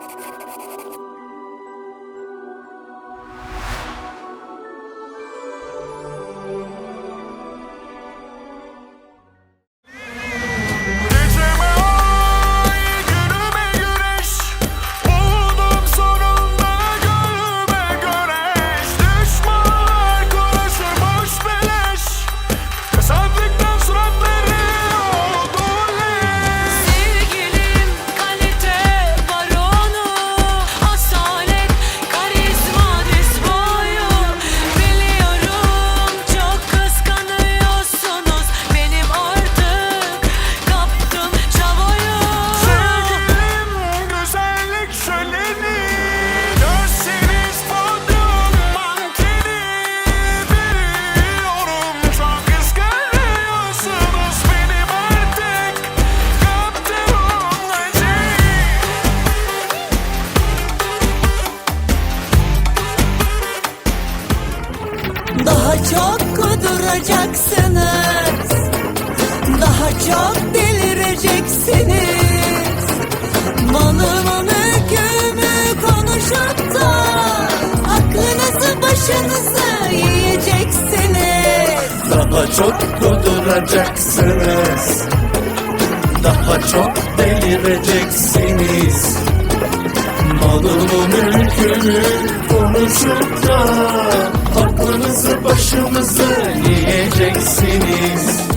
うん。Kuduracaksınız Daha çok delireceksiniz. Malımı mülkümü konuşup da Aklınızı başınızı yiyeceksiniz. Daha çok kuduracaksınız Daha çok delireceksiniz. Malımı mülkümü konuşup da Aklınızı başınızı yiyeceksiniz